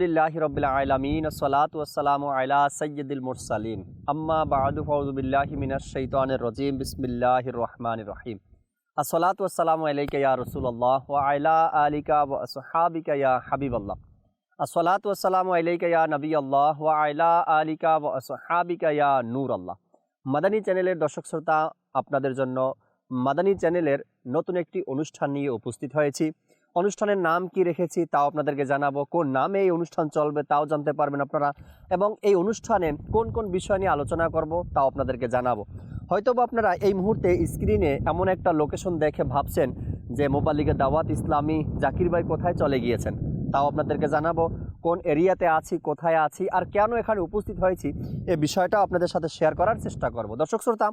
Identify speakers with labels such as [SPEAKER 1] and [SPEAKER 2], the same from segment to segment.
[SPEAKER 1] আলহামদুলিল্লাহ রবিল আলমিন সলাত ওসালাম আলা সৈয়দুল মুরসালিন। আম্মা বাদু ফৌজুবিল্লাহি মিনাশ শৈতানির রজিম বিসমিল্লাহ রহমান রহিম। আসসালাত ওসালাম আলাইকা রসুল্লাহ ওয়া আলা আলিকা ইয়া হাবিবাল্লাহ। আসসালাত ওসালাম আলাইকা নবী আল্লাহ ওয়া আলা আলিকা ইয়া নূর আল্লাহ মাদানী চ্যানেলের দর্শক শ্রোতা, আপনাদের জন্য মাদানী চ্যানেলের নতুন একটি অনুষ্ঠান নিয়ে উপস্থিত হয়েছি। অনুষ্ঠানের নাম কি রেখেছি তাও আপনাদেরকে জানাব। কোন নামে এই অনুষ্ঠান চলবে তাও জানতে পারবেন আপনারা। এবং এই অনুষ্ঠানে কোন কোন বিষয় নিয়ে আলোচনা করব তাও আপনাদেরকে জানাব। হয়তো আপনারা এই মুহূর্তে স্ক্রিনে এমন একটা লোকেশন দেখে ভাবছেন যে মোবালিকে দাওয়াত ইসলামী জাকির ভাই কোথায় চলে গিয়েছেন। তাও আপনাদেরকে জানাব কোন এরিয়াতে আছি, কোথায় আছি, আর কেন এখানে উপস্থিত হয়েছি, এ বিষয়টা আপনাদের সাথে শেয়ার করার চেষ্টা করব। দর্শক শ্রোতা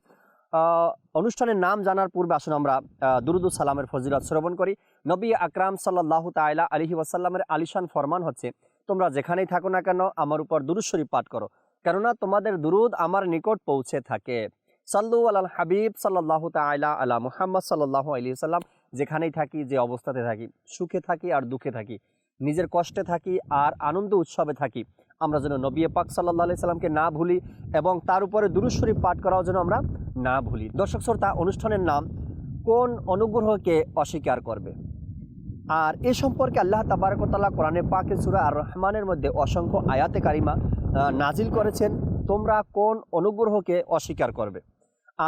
[SPEAKER 1] অনুষ্ঠানের নাম জানার পূর্বে আসুন আমরা আহ, দুরুদুস সালামের ফজিলত শ্রবণ করি। নবী আকরাম সাল্লাহ তাইলা আলহি ওয়াসাল্লামের আলিশান ফরমান হচ্ছে তোমরা যেখানেই থাকো না কেন আমার উপর দুরুদ শরীফ পাঠ করো। কেননা তোমাদের দুরুদ আমার নিকট পৌঁছে থাকে। সাল্লু আল হাবিব সাল্লাহ তাইলা আলা মুহাম্মদ সাল্লাহ আলি সাল্লাম যেখানেই থাকি যে অবস্থাতে থাকি সুখে থাকি আর দুঃখে থাকি। নিজের কষ্টে থাকি আর আনন্দ উৎসবে থাকি। আমরা যেন নবী পাক সাল্লাহ আলি সাল্লামকে না ভুলি এবং তার উপরে দুরুদ শরীফ পাঠ করাও যেন আমরা না ভুলি। দর্শক শ্রোতা, অনুষ্ঠানের নাম কোন অনুগ্রহকে অস্বীকার করবে? আর এ সম্পর্কে আল্লাহ তাবারকতাল্লাহ কোরআনে পাকে সুরা আর রহমানের মধ্যে অসংখ্য আয়াতে কারিমা নাজিল করেছেন। তোমরা কোন অনুগ্রহকে অস্বীকার করবে?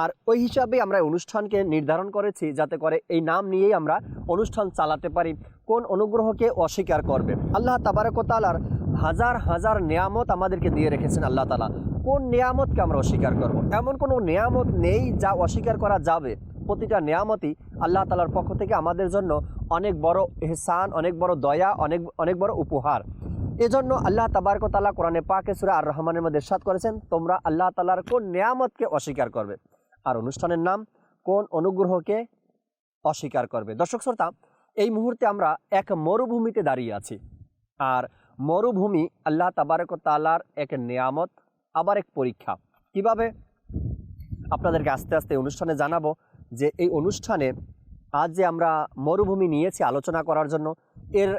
[SPEAKER 1] আর ওই হিসাবে আমরা অনুষ্ঠানকে নির্ধারণ করেছি যাতে করে এই নাম নিয়েই আমরা অনুষ্ঠান চালাতে পারি। কোন অনুগ্রহকে অস্বীকার করবে? আল্লাহ তাবারকতালার হাজার হাজার নিয়ামত আমাদেরকে দিয়ে রেখেছেন আল্লাহ তালা কোন নিয়ামতকে আমরা অস্বীকার করব। এমন কোনো নিয়ামত নেই যা অস্বীকার করা যাবে। প্রতিটা নিয়ামতই আল্লাহ তালার পক্ষ থেকে আমাদের জন্য অনেক বড় এহসান অনেক বড় দয়া, অনেক অনেক বড় উপহার। এজন্য আল্লাহ তাবারক তালা কোরআনে পাকে সুরা আর রহমানের মধ্যে সাত করেছেন, তোমরা আল্লাহ তালার কোন নিয়ামতকে অস্বীকার করবে? আর অনুষ্ঠানের নাম, কোন অনুগ্রহকে অস্বীকার করবে? দর্শক শ্রোতা, এই মুহূর্তে আমরা এক মরুভূমিতে দাঁড়িয়ে আছি। আর মরুভূমি আল্লাহ তাবারক তালার এক নিয়ামত, আবার এক পরীক্ষা। কীভাবে? আপনাদেরকে আস্তে আস্তে অনুষ্ঠানে জানাব যে এই অনুষ্ঠানে আজ যে আমরা মরুভূমি নিয়েছি আলোচনা করার জন্য, এর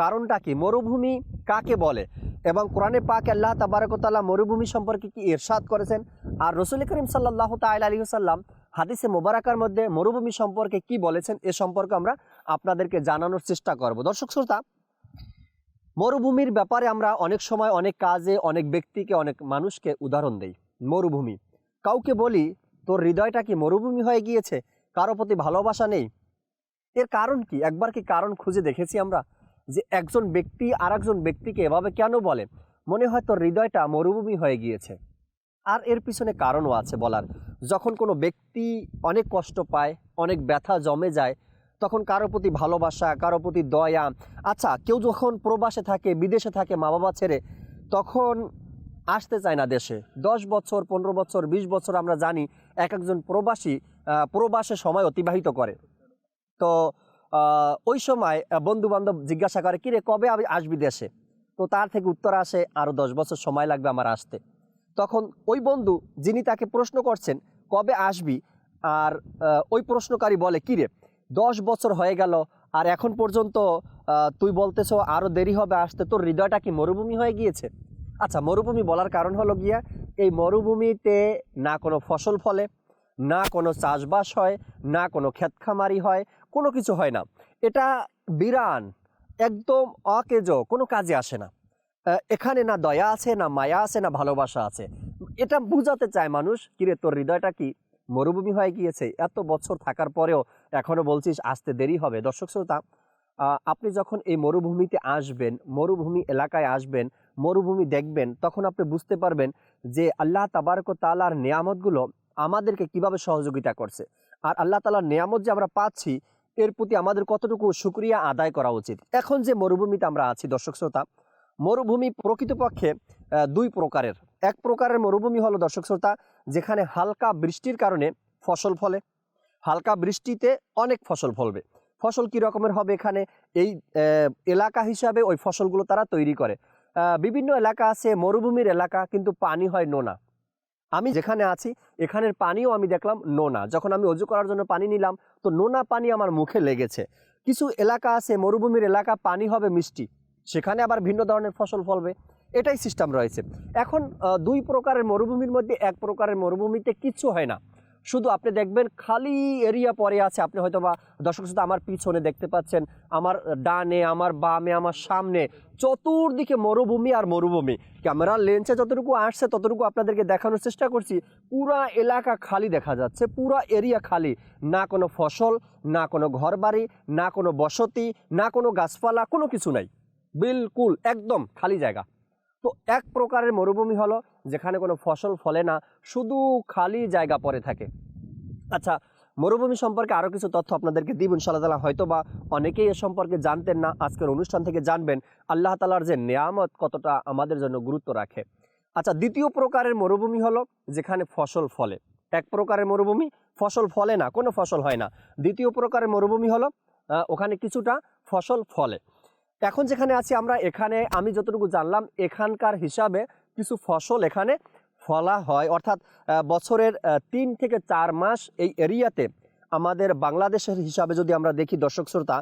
[SPEAKER 1] কারণটা কি? মরুভূমি কাকে বলে? এবং কোরআনে পাক আল্লাহ তাবারকতাল্লাহ মরুভূমি সম্পর্কে কি ইরশাদ করেছেন? আর রসুল করিম সাল্লাহ তাল আলী সাল্লাম হাদিসে মোবারাকার মধ্যে মরুভূমি সম্পর্কে কি বলেছেন, এ সম্পর্কে আমরা আপনাদেরকে জানানোর চেষ্টা করব। দর্শক, শ্রোতা মরুভূমির ব্যাপারে আমরা অনেক সময় অনেক কাজে, অনেক ব্যক্তিকে, অনেক মানুষকে উদাহরণ দেই। মরুভূমি। কাউকে বলি, তোর হৃদয়টা কি মরুভূমি হয়ে গিয়েছে? কারও প্রতি ভালোবাসা নেই? এর কারণ কি? একবার কি কারণ খুঁজে দেখেছি আমরা? যে একজন ব্যক্তি আর একজন ব্যক্তিকে এভাবে কেন বলে? মনে হয় তোর হৃদয়টা মরুভূমি হয়ে গিয়েছে। আর এর পিছনে কারণও আছে বলার। যখন কোনো ব্যক্তি অনেক কষ্ট পায়, অনেক ব্যথা জমে যায় তখন কারও প্রতি ভালোবাসা, কারও প্রতি দয়া। আচ্ছা কেউ যখন প্রবাসে থাকে, বিদেশে থাকে মা বাবা ছেড়ে, তখন আসতে চায় না দেশে। দশ বছর, পনেরো বছর, বিশ বছর আমরা জানি, এক একজন প্রবাসী প্রবাসে সময় অতিবাহিত করে। তো ওই সময় বন্ধু বান্ধব জিজ্ঞাসা করে, কিরে, কবে আমি আসবি দেশে? তো তার থেকে উত্তর আসে আরও দশ বছর সময় লাগবে আমার আসতে। তখন ওই বন্ধু, যিনি তাকে প্রশ্ন করছেন, কবে আসবি? আর ওই প্রশ্নকারী বলে, কিরে? দশ বছর হয়ে গেল, আর এখন পর্যন্ত তুই বলতেছো আরও দেরি হবে আসতে, তোর হৃদয়টা কি মরুভূমি হয়ে গিয়েছে? আচ্ছা মরুভূমি বলার কারণ হলো গিয়া, এই মরুভূমিতে না কোনো ফসল ফলে, না কোনো চাষবাস হয়, না কোনো ক্ষেতখামারি হয়, কোনো কিছু হয় না। এটা বিরান, একদম অকেজ, কোনো কাজে আসে না। এখানে না দয়া আছে, না মায়া আছে, না ভালোবাসা আছে। এটা বুঝাতে চায় মানুষ, কিরে, তোর হৃদয়টা কি মরুভূমি হয়ে গিয়েছে? এত বছর থাকার পরেও এখনও বলছিস আসতে দেরি হবে। দর্শক শ্রোতা আপনি যখন এই মরুভূমিতে আসবেন, মরুভূমি এলাকায় আসবেন, মরুভূমি দেখবেন, তখন আপনি বুঝতে পারবেন যে আল্লাহ তাবারক তালার নিয়ামতগুলো আমাদেরকে কীভাবে সহযোগিতা করছে। আর আল্লাহ তালার নিয়ামত যে আমরা পাচ্ছি, এর প্রতি আমাদের কতটুকু সুক্রিয়া আদায় করা উচিত? এখন যে মরুভূমিতে আমরা আছি, দর্শক শ্রোতা, মরুভূমি প্রকৃতপক্ষে দুই প্রকারের। এক প্রকারের মরুভূমি হলো, দর্শক শ্রোতা, যেখানে হালকা বৃষ্টির কারণে ফসল ফলে হালকা বৃষ্টিতে অনেক ফসল ফলবে। ফসল কী রকমের হবে এখানে? এই এলাকা হিসাবে ওই ফসলগুলো তারা তৈরি করে। বিভিন্ন এলাকা আছে, মরুভূমির এলাকা, কিন্তু পানি হয় নোনা। আমি যেখানে আছি, এখানের পানিও আমি দেখলাম নোনা। যখন আমি অজু করার জন্য পানি নিলাম, তো নোনা পানি আমার মুখে লেগেছে। কিছু এলাকা আছে, মরুভূমির এলাকা, পানি হবে মিষ্টি। সেখানে আবার ভিন্ন ধরনের ফসল ফলবে। এটাই সিস্টেম রয়েছে। এখন দুই প্রকারের মরুভূমির মধ্যে এক প্রকারের মরুভূমিতে কিচ্ছু হয় না। শুধু আপনি দেখবেন খালি এরিয়া পরে আছে। আপনি হয়তো বা দর্শক শুধু আমার পিছনে দেখতে পাচ্ছেন, আমার ডানে, আমার বামে, আমার সামনে চতুর্দিকে মরুভূমি আর মরুভূমি। ক্যামেরার লেন্সে যতটুকু আসছে, ততটুকু আপনাদেরকে দেখানোর চেষ্টা করছি। পুরা এলাকা খালি দেখা যাচ্ছে, পুরা এরিয়া খালি। না কোনো ফসল, না কোনো ঘরবাড়ি, না কোনো বসতি, না কোনো গাছপালা, কোনো কিছু নাই। বিলকুল একদম খালি জায়গা। তো এক প্রকারের মরুভূমি হলো যেখানে কোনো ফসল ফলে না, শুধু খালি জায়গা পড়ে থাকে। আচ্ছা মরুভূমি সম্পর্কে আরও কিছু তথ্য আপনাদেরকে দিব, ইনশাআল্লাহ তালা হয়তো বা অনেকেই এ সম্পর্কে জানতেন না, আজকের অনুষ্ঠান থেকে জানবেন আল্লাহ তালার যে নেয়ামত কতটা আমাদের জন্য গুরুত্ব রাখে। আচ্ছা দ্বিতীয় প্রকারের মরুভূমি হলো যেখানে ফসল ফলে। এক প্রকারের মরুভূমি, ফসল ফলে না, কোনো ফসল হয় না। দ্বিতীয় প্রকারের মরুভূমি হলো ওখানে কিছুটা ফসল ফলে। এখন যেখানে আছি, আমরা এখানে, আমি যতটুকু জানলাম, এখানকার হিসাবে কিছু ফসল এখানে ফলা হয়। অর্থাৎ বছরের তিন থেকে চার মাস এই এরিয়াতে আমাদের বাংলাদেশের হিসাবে যদি আমরা দেখি, দর্শক শ্রোতা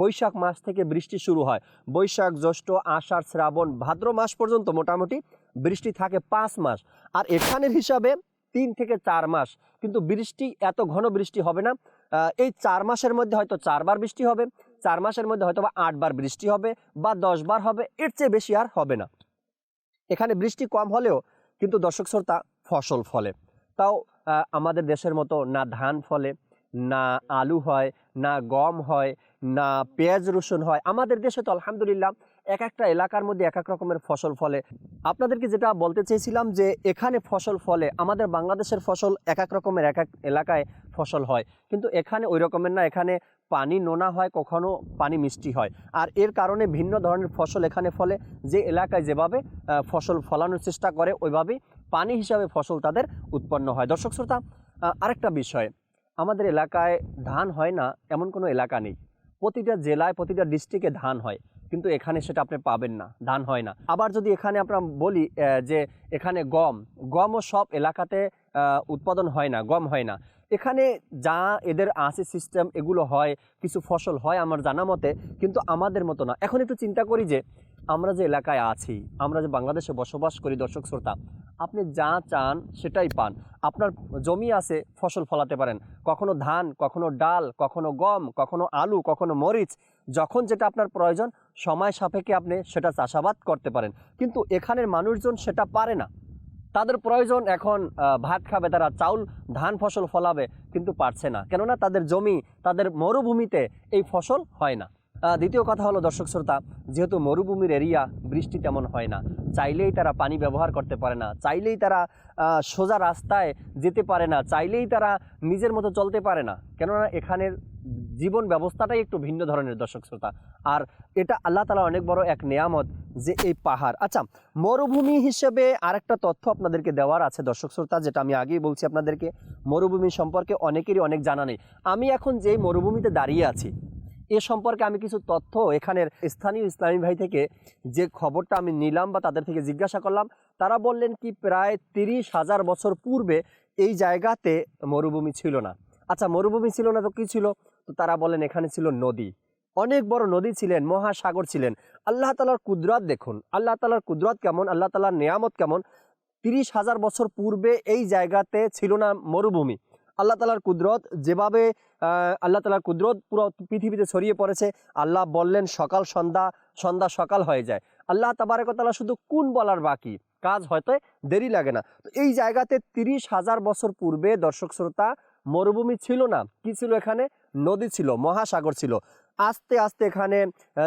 [SPEAKER 1] বৈশাখ মাস থেকে বৃষ্টি শুরু হয়। বৈশাখ, জ্যৈষ্ঠ, আষাঢ়, শ্রাবণ, ভাদ্র মাস পর্যন্ত মোটামুটি বৃষ্টি থাকে পাঁচ মাস। আর এখানের হিসাবে তিন থেকে চার মাস। কিন্তু বৃষ্টি, এত ঘন বৃষ্টি হবে না। এই চার মাসের মধ্যে হয়তো চারবার বৃষ্টি হবে। চার মাসের মধ্যে হয়তো বা আটবার বৃষ্টি হবে বা দশবার হবে, এর চেয়ে বেশি আর হবে না। এখানে বৃষ্টি কম হলেও কিন্তু দর্শক শ্রোতা, ফসল ফলে। তাও আমাদের দেশের মতো না ধান ফলে, না আলু হয়, না গম হয়, না পেঁয়াজ রসুন হয়। আমাদের দেশে তো আলহামদুলিল্লাহ এক একটা এলাকার মধ্যে এক এক রকমের ফসল ফলে। আপনাদেরকে যেটা বলতে চেয়েছিলাম যে, এখানে ফসল ফলে, আমাদের বাংলাদেশের ফসল এক এক রকমের এক এক এলাকায় ফসল হয়। কিন্তু এখানে ওই রকমের না, এখানে পানি নোনা হয়, কখনো পানি মিষ্টি হয়। আর এর কারণে ভিন্ন ধরনের ফসল এখানে ফলে। যে এলাকায় যেভাবে ফসল ফলানোর চেষ্টা করে, ওইভাবেই পানি হিসাবে ফসল তাদের উৎপন্ন হয়। দর্শক শ্রোতা আরেকটা বিষয়। আমাদের এলাকায় ধান হয় না, এমন কোনো এলাকা নেই। প্রতিটা জেলায়, প্রতিটা ডিস্ট্রিক্টে ধান হয়। কিন্তু এখানে সেটা আপনি পাবেন না, ধান হয় না। আবার যদি এখানে আমরা বলি যে এখানে গম, গমও সব এলাকাতে উৎপাদন হয় না, গম হয় না। এখানে যা এদের আছে সিস্টেম এগুলো হয়, কিছু ফসল হয় আমার জানা মতে, কিন্তু আমাদের মতো না। এখন একটু চিন্তা করি যে, আমরা যে এলাকায় আছি, আমরা যে বাংলাদেশে বসবাস করি দর্শক শ্রোতা, আপনি যা চান সেটাই পান। আপনার জমি আছে, ফসল ফলাতে পারেন। কখনো ধান, কখনো ডাল, কখনো গম, কখনো আলু, কখনো মরিচ, যখন যেটা আপনার প্রয়োজন, সময় সাপেক্ষে আপনি সেটা চাষাবাদ করতে পারেন। কিন্তু এখানের মানুষজন সেটা পারে না। তাদের প্রয়োজন এখন ভাত খাবে তারা, চাউল, ধান ফসল ফলাবে কিন্তু পারছে না। কেননা তাদের জমি, তাদের মরুভূমিতে এই ফসল হয় না। দ্বিতীয় কথা হলো, দর্শক শ্রোতা, যেহেতু মরুভূমির এরিয়া, বৃষ্টি তেমন হয় না। চাইলেই তারা পানি ব্যবহার করতে পারে না। চাইলেই তারা সোজা রাস্তায় যেতে পারে না। চাইলেই তারা নিজের মতো চলতে পারে না। কেননা এখানের জীবন ব্যবস্থাটাই একটু ভিন্ন ধরনের, দর্শক শ্রোতা। আর এটা আল্লাহ তালা অনেক বড় এক নেয়ামত যে এই পাহাড়। আচ্ছা মরুভূমি হিসেবে আরেকটা তথ্য আপনাদেরকে দেওয়ার আছে, দর্শক শ্রোতা, যেটা আমি আগেই বলছি আপনাদেরকে। মরুভূমি সম্পর্কে অনেকেরই অনেক জানা নেই। আমি এখন যেই মরুভূমিতে দাঁড়িয়ে আছি, এ সম্পর্কে আমি কিছু তথ্য এখানের স্থানীয় ইসলামী ভাই থেকে যে খবরটা আমি নিলাম বা তাদের থেকে জিজ্ঞাসা করলাম, তারা বললেন কি প্রায় তিরিশ হাজার বছর পূর্বে এই জায়গাতে মরুভূমি ছিল না। আচ্ছা মরুভূমি ছিল না তো কী ছিল? তো তারা বলেন, এখানে ছিল নদী। অনেক বড় নদী ছিলেন, মহাসাগর ছিলেন। আল্লাহ তালার কুদরত দেখুন। আল্লাহ তালার কুদরত কেমন? আল্লাহ তালার নিয়ামত কেমন? তিরিশ হাজার বছর পূর্বে এই জায়গাতে ছিল না মরুভূমি। আল্লাহ তালার কুদরত যেভাবে আল্লাহ তালার কুদরত পুরো পৃথিবীতে ছড়িয়ে পড়েছে, আল্লাহ বললেন, সকাল সন্ধ্যা সন্ধ্যা সকাল হয়ে যায়। আল্লাহ তাবারকতালা শুধু কোন বলার বাকি? কাজ হয়তো দেরি লাগে না। তো এই জায়গাতে তিরিশ হাজার বছর পূর্বে দর্শক শ্রোতা মরুভূমি ছিল না। কি ছিল এখানে? নদী ছিল, মহাসাগর ছিল। আস্তে আস্তে এখানে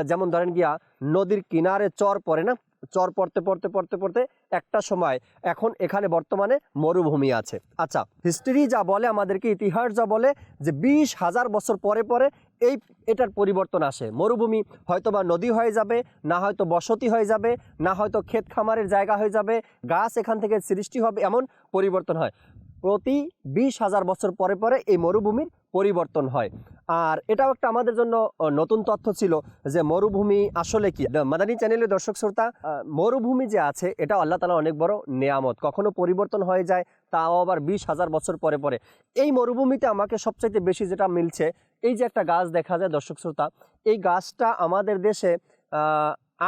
[SPEAKER 1] যেমন ধরেন গিয়া, নদীর কিনারে চর পড়ে না? চর পড়তে পড়তে পড়তে পড়তে একটা সময় এখন এখানে বর্তমানে মরুভূমি আছে। আচ্ছা হিস্ট্রি যা বলে, আমাদেরকে ইতিহাস যা বলে যে বিশ হাজার বছর পরে পরে এই, এটার পরিবর্তন আসে। মরুভূমি হয়তো বা নদী হয়ে যাবে, না হয়তো বসতি হয়ে যাবে, না হয়তো ক্ষেত খামারের জায়গা হয়ে যাবে, গাছ এখান থেকে সৃষ্টি হবে, এমন পরিবর্তন হয়। প্রতি বিশ হাজার বছর পরে পরে এই মরুভূমির পরিবর্তন হয়। আর এটাও একটা আমাদের জন্য নতুন তথ্য ছিল যে মরুভূমি আসলে কি। মাদানী চ্যানেলের দর্শক, শ্রোতা মরুভূমি যে আছে এটা আল্লাহ তালা অনেক বড় নেয়ামত। কখনো পরিবর্তন হয়ে যায়, তাও আবার বিশ হাজার বছর পরে পরে। এই মরুভূমিতে আমাকে সবচাইতে বেশি যেটা মিলছে, এই যে একটা গাছ দেখা যায় দর্শক, শ্রোতা, এই গাছটা আমাদের দেশে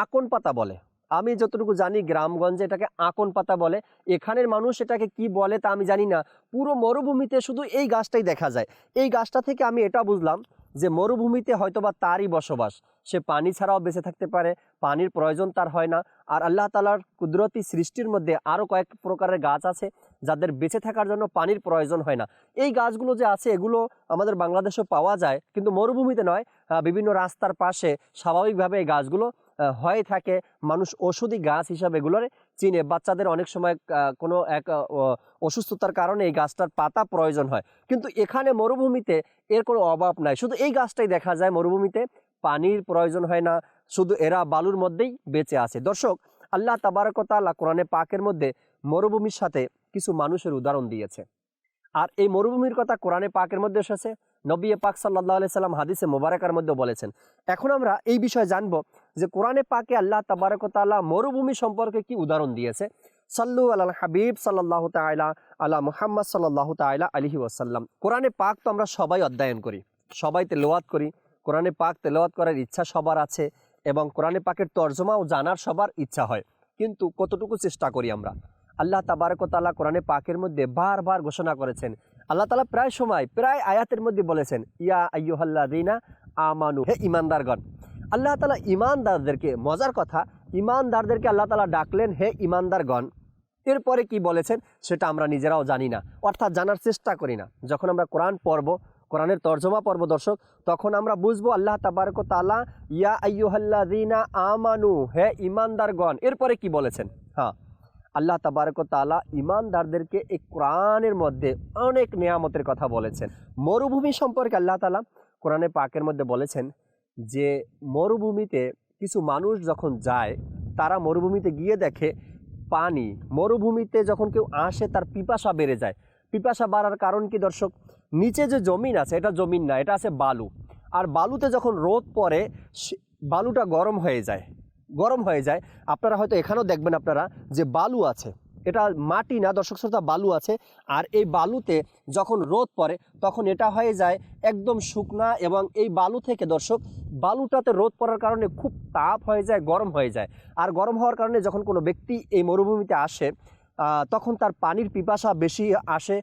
[SPEAKER 1] আকন পাতা বলে। আমি যতটুকু জানি গ্রামগঞ্জে এটাকে আকন পাতা বলে। এখানের মানুষ এটাকে কি বলে তা আমি জানি না। পুরো মরুভূমিতে শুধু এই গাছটাই দেখা যায়। এই গাছটা থেকে আমি এটা বুঝলাম যে মরুভূমিতে হয়তোবা তারই বসবাস। সে পানি ছাড়াও বেঁচে থাকতে পারে, পানির প্রয়োজন তার হয় না। আর আল্লাহ তালার কুদরতি সৃষ্টির মধ্যে আরও কয়েক প্রকারের গাছ আছে যাদের বেঁচে থাকার জন্য পানির প্রয়োজন হয় না। এই গাছগুলো যে আছে এগুলো আমাদের বাংলাদেশেও পাওয়া যায়। কিন্তু মরুভূমিতে নয় বিভিন্ন রাস্তার পাশে স্বাভাবিকভাবে এই গাছগুলো হয়ে থাকে। মানুষ ওষুধি গাছ হিসাবে এগুলোর চিনে। বাচ্চাদের অনেক সময় কোনো এক অসুস্থতার কারণে এই গাছটার পাতা প্রয়োজন হয়। কিন্তু এখানে মরুভূমিতে এর কোনো অভাব নাই। শুধু এই গাছটাই দেখা যায় মরুভূমিতে। পানির প্রয়োজন হয় না। শুধু এরা বালুর মধ্যেই বেঁচে আছে। দর্শক, আল্লাহ তাবারকতাল্লাহ কোরআনে পাকের মধ্যে মরুভূমির সাথে কিছু মানুষের উদাহরণ দিয়েছে। আর এই মরুভূমির কথা কোরআনে পাকের মধ্যে এসেছে, নবী পাক সাল্লাহ আলি সাল্লাম হাদিসে মোবারকার মধ্যে বলেছেন। এখন আমরা এই বিষয়ে জানব যে কোরআনে পাকে আল্লাহ তাবারকতাল্লাহ মরুভূমি সম্পর্কে কি উদাহরণ দিয়েছে। সাল্লু আল হাবিব সাল্লাহ তাইলা আল্লাহ মুহাম্মদ সাল্লাহ তাইলা আলহি ওয়াসাল্লাম। কোরআনে পাক তো আমরা সবাই অধ্যয়ন করি, সবাই তেলোয়াত করি। কোরআনে পাক তেলোয়াত করার ইচ্ছা সবার আছে এবং কোরআনে পাকের তর্জমাও জানার সবার ইচ্ছা হয়। কিন্তু কতটুকু চেষ্টা করি আমরা? আল্লাহ তাবারকতাল্লাহ কোরআনে পাকের মধ্যে বারবার ঘোষণা করেছেন। আল্লাহ তালা প্রায় সময়, প্রায় আয়াতের মধ্যে বলেছেন, ইয়া আইয়ুহাল্লাদিনা আমানু, হে ইমানদারগণ আল্লাহ তালা ইমানদারদেরকে মজার কথা ইমানদারদেরকে আল্লাহ তালা ডাকলেন, হে ইমানদারগণ এরপরে কি বলেছেন, সেটা আমরা নিজেরাও জানি না, অর্থাৎ জানার চেষ্টা করি না। যখন আমরা কোরআন পর্ব কোরআনের তর্জমা পর্ব দর্শক, তখন আমরা বুঝব আল্লাহ তাবারক তালা ইয়া আইয়ুহাল্লাদিনা আমানু, হে ইমানদারগণ এরপরে কি বলেছেন? হ্যাঁ। আল্লাহ তাবারক তালা ইমানদারদেরকে এই কোরআনের মধ্যে অনেক নিয়ামতের কথা বলেছেন। মরুভূমি সম্পর্কে আল্লাহ তালা কোরআনে পাকের মধ্যে বলেছেন যে, মরুভূমিতে কিছু মানুষ যখন যায়, তারা মরুভূমিতে গিয়ে দেখে পানি। মরুভূমিতে যখন কেউ আসে, তার পিপাসা বেড়ে যায়। পিপাসা বাড়ার কারণ কি দর্শক? নিচে যে জমিন আছে, এটা জমিন না, এটা আছে বালু। আর বালুতে যখন রোদ পড়ে বালুটা গরম হয়ে যায়। গরম হয়ে যায়। আপনারা হয়তো এখানেও দেখবেন আপনারা যে বালু আছে। এটা মাটি না, দর্শক শ্রোতা, বালু আছে। আর এই বালুতে যখন রোদ পড়ে, তখন এটা হয়ে যায় একদম শুকনা এবং এই বালু থেকে দর্শক, বালুটাতে রোদ পড়ার কারণে খুব তাপ হয়ে যায়, গরম হয়ে যায়। আর গরম হওয়ার কারণে যখন কোনো ব্যক্তি এই মরুভূমিতে আসে তখন তার পানির পিপাসা বেশি আসে,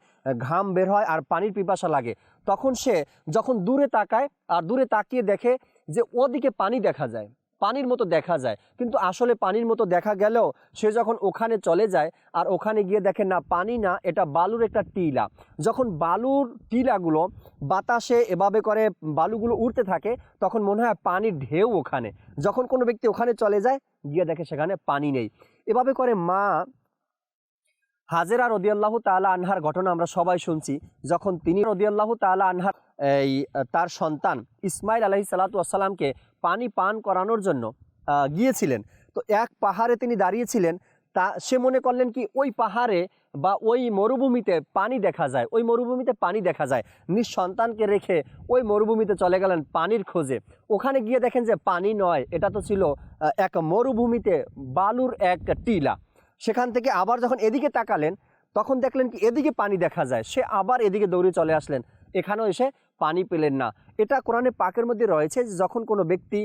[SPEAKER 1] ঘাম বের হয় আর পানির পিপাসা লাগে। তখন সে যখন দূরে তাকায়, আর দূরে তাকিয়ে দেখে যে ওদিকে পানি দেখা যায়। পানির মতো দেখা যায়। কিন্তু আসলে পানির মতো দেখা গেলেও সে যখন ওখানে চলে যায় আর ওখানে গিয়ে দেখে, না, পানি না, এটা বালুর একটা টিলা। যখন বালুর টিলাগুলো বাতাসে এভাবে করে বালুগুলো উড়তে থাকে, তখন মনে হয় পানির ঢেউ ওখানে। যখন কোনো ব্যক্তি ওখানে চলে যায়, গিয়ে দেখে সেখানে পানি নেই। এভাবে করে মা হাজেরা রদিয়াল্লাহ তালা আনহার ঘটনা আমরা সবাই শুনছি। যখন তিনি রদিয়াল্লাহ তালা আনহার এই, তার সন্তান ইসমাইল আলহি সালাতামকে পানি পান করানোর জন্য গিয়েছিলেন। তো এক পাহাড়ে তিনি দাঁড়িয়েছিলেন, তা সে মনে করলেন কি, ওই পাহাড়ে বা ওই মরুভূমিতে পানি দেখা যায়, ওই মরুভূমিতে পানি দেখা যায়। নিজ সন্তানকে রেখে ওই মরুভূমিতে চলে গেলেন পানির খোঁজে। ওখানে গিয়ে দেখেন যে পানি নয়, এটা তো ছিল এক মরুভূমিতে বালুর এক টিলা। সেখান থেকে আবার যখন এদিকে তাকালেন, তখন দেখলেন কি, এদিকে পানি দেখা যায়। সে আবার এদিকে দৌড়ে চলে আসলেন। এখানেও এসে পানি পেলেন না। এটা কোরআনে পাকের মধ্যে রয়েছে যে যখন কোনো ব্যক্তি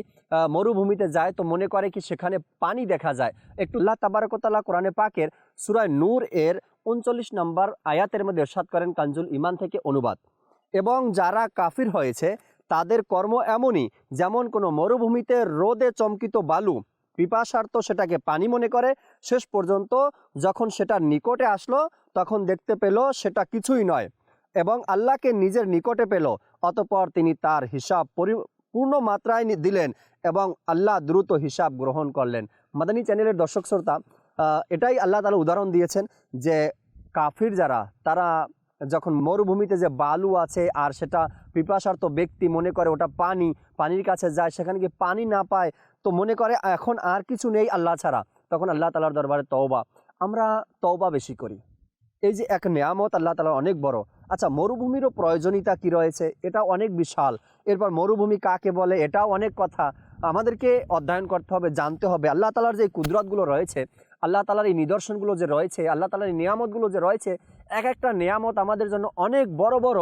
[SPEAKER 1] মরুভূমিতে যায় তো মনে করে কি সেখানে পানি দেখা যায়। একটু আল্লাহ তাবারকতাল্লাহ কোরআনে পাকের সুরায় নূর এর উনচল্লিশ নম্বর আয়াতের মধ্যে এরশাদ করেন কাঞ্জুল ইমান থেকে অনুবাদ। এবং যারা কাফির হয়েছে, তাদের কর্ম এমনই, যেমন কোনো মরুভূমিতে রোদে চমকিত বালু, পিপাসার্থ সেটাকে পানি মনে করে, শেষ পর্যন্ত যখন সেটা নিকটে আসলো, তখন দেখতে পেল সেটা কিছুই নয়। এবং আল্লাহকে নিজের নিকটে পেল, অতপর তিনি তার হিসাব পরি- পূর্ণ মাত্রায় দিলেন এবং আল্লাহ দ্রুত হিসাব গ্রহণ করলেন। মাদানী চ্যানেলের দর্শক শ্রোতা এটাই আল্লাহ তালা উদাহরণ দিয়েছেন যে, কাফির যারা, তারা যখন মরুভূমিতে যে বালু আছে আর সেটা পিপাসার্থ ব্যক্তি মনে করে ওটা পানি, পানির কাছে যায়, সেখানে গিয়ে পানি না পায়, তো মনে করে এখন আর কিছু নেই আল্লাহ ছাড়া, তখন আল্লাহ তালার দরবারে তওবা। আমরা তওবা বেশি করি। এই যে এক নেয়ামত আল্লাহ তালার অনেক বড় আচ্ছা মরুভূমিরও প্রয়োজনীয়তা কি রয়েছে? এটা অনেক বিশাল। এরপর মরুভূমি কাকে বলে? এটাও অনেক কথা। আমাদেরকে অধ্যয়ন করতে হবে, জানতে হবে। আল্লাহ তালার যে কুদরতগুলো রয়েছে, আল্লাহ তালার এই নিদর্শনগুলো যে রয়েছে, আল্লাহ তালার এই নিয়ামতগুলো যে রয়েছে, এক একটা নিয়ামত আমাদের জন্য অনেক বড় বড়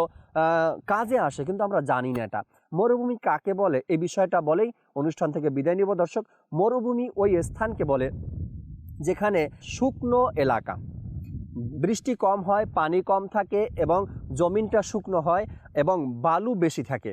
[SPEAKER 1] কাজে আসে, কিন্তু আমরা জানি না এটা। মরুভূমি কাকে বলে? এই বিষয়টা বলেই অনুষ্ঠান থেকে বিদায় নিব দর্শক। মরুভূমি ওই স্থানকে বলে, যেখানে শুকনো এলাকা। বৃষ্টি কম হয়, পানি কম থাকে এবং জমিনটা শুকনো হয় এবং বালু বেশি থাকে।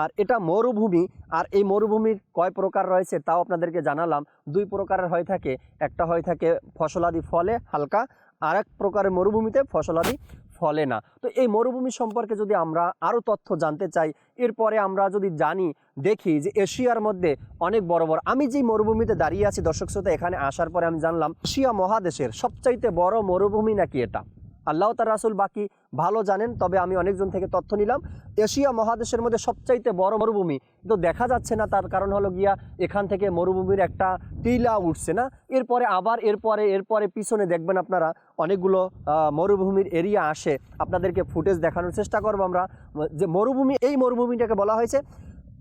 [SPEAKER 1] আর এটা মরুভূমি, আর এই মরুভূমির কয় প্রকার রয়েছে তাও আপনাদেরকে জানালাম। দুই প্রকারের হয়ে থাকে, একটা হয়ে থাকে ফসলাদি ফলে হালকা আর এক প্রকারের মরুভূমিতে ফসলাদি ফলে না। তো এই মরুভূমি সম্পর্কে যদি আমরা আরও তথ্য জানতে চাই, এরপরে আমরা যদি জানি, দেখি যে এশিয়ার মধ্যে অনেক বড় বড় আমি যেই মরুভূমিতে দাঁড়িয়ে আছি, দর্শক শ্রোতা, এখানে আসার পরে আমি জানলাম, এশিয়া মহাদেশের সবচাইতে বড় মরুভূমি নাকি এটা? আল্লাহ তার রাসুল বাকি ভালো জানেন, তবে আমি অনেকজন থেকে তথ্য নিলাম। এশিয়া মহাদেশের মধ্যে সবচাইতে বড় মরুভূমি তো দেখা যাচ্ছে না, তার কারণ হলো গিয়া এখান থেকে মরুভূমির একটা টিলা উঠছে না। এরপরে আবার এরপরে এরপরে পিছনে দেখবেন আপনারা অনেকগুলো মরুভূমির এরিয়া আসে। আপনাদেরকে ফুটেজ দেখানোর চেষ্টা করব আমরা। যে মরুভূমি, এই মরুভূমিটাকে বলা হয়েছে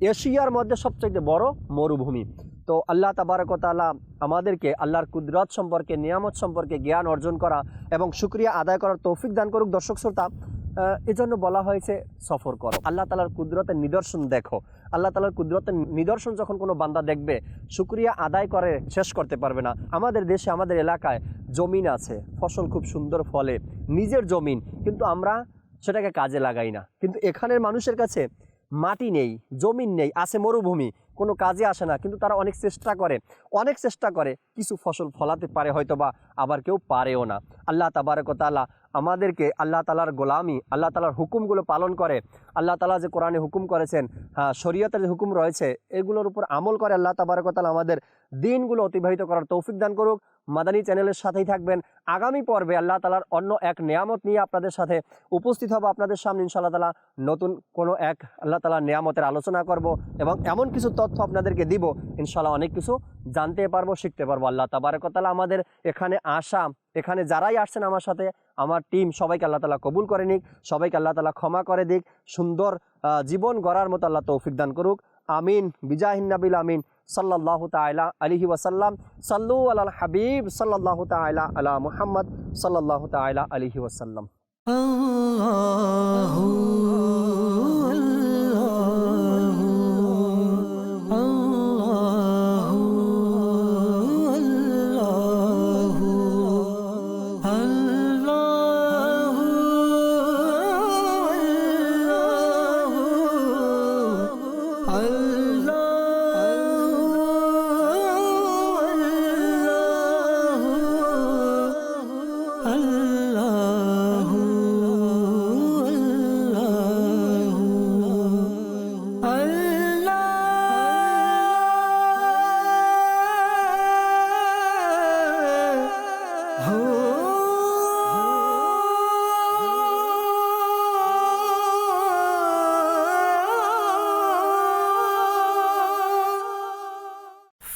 [SPEAKER 1] এশিয়ার মধ্যে সবচাইতে বড় মরুভূমি। তো আল্লাহ তাবারকতালা আমাদেরকে আল্লাহর কুদরত সম্পর্কে, নিয়ামত সম্পর্কে জ্ঞান অর্জন করা এবং শুক্রিয়া আদায় করার তৌফিক দান করুক দর্শক শ্রোতা। এজন্য বলা হয়েছে, সফর করো। আল্লাহ তালার কুদরতের নিদর্শন দেখো। আল্লাহ তালার কুদরতের নিদর্শন যখন কোনো বান্দা দেখবে, শুক্রিয়া আদায় করে শেষ করতে পারবে না। আমাদের দেশে, আমাদের এলাকায় জমিন আছে, ফসল খুব সুন্দর ফলে। নিজের জমিন, কিন্তু আমরা সেটাকে কাজে লাগাই না। কিন্তু এখানের মানুষের কাছে মাটি নেই, জমিন নেই, আছে মরুভূমি, কোনো কাজে আসে না, কিন্তু তারা অনেক চেষ্টা করে, অনেক চেষ্টা করে, কিছু ফসল ফলাতে পারে হয়তো বা আবার কেউ পারেও না। আল্লাহ তাবারকতালা আমাদেরকে, আল্লাহ তালার গোলামি, আল্লাহ তালার হুকুমগুলো পালন করে। আল্লাহ তালা যে কোরআনে হুকুম করেছেন হ্যাঁ শরীয়তের যে হুকুম রয়েছে, এগুলোর উপর আমল করে আল্লাহ তাবারকতালা আমাদের দিনগুলো অতিবাহিত করার তৌফিক দান করুক। মাদানী চ্যানেলের সাথেই থাকবেন। আগামী পর্বে আল্লাহ তালার অন্য এক নিয়ামত নিয়ে আপনাদের সাথে উপস্থিত হব আপনাদের সামনে ইনশাআল্লাহ তালা নতুন কোনো এক আল্লাহ তালার নিয়ামতের আলোচনা করব এবং এমন কিছু তথ্য আপনাদেরকে দিব। ইনশাআল্লাহ অনেক কিছু জানতে পারব, শিখতে পারব। আল্লাহ তাবারকতালা আমাদের এখানে আসা, এখানে যারাই আসছেন আমার সাথে, আমার টিম সবাইকে আল্লাহ তালা কবুল করে নিক, সবাইকে আল্লাহ তালা ক্ষমা করে দিক। সুন্দর জীবন গড়ার মতো আল্লাহ তৌফিক দান করুক। আমিন বিজাহিনাবিল আমিন সাল্লাহ তাইলা আলিহি ওয়াসাল্লাম। সাল্লু আল হাবিব সাল্লাহ তাইলা আলা মুহাম্মদ সাল্লাহ তাইলা আলিহি ওয়াসাল্লাম।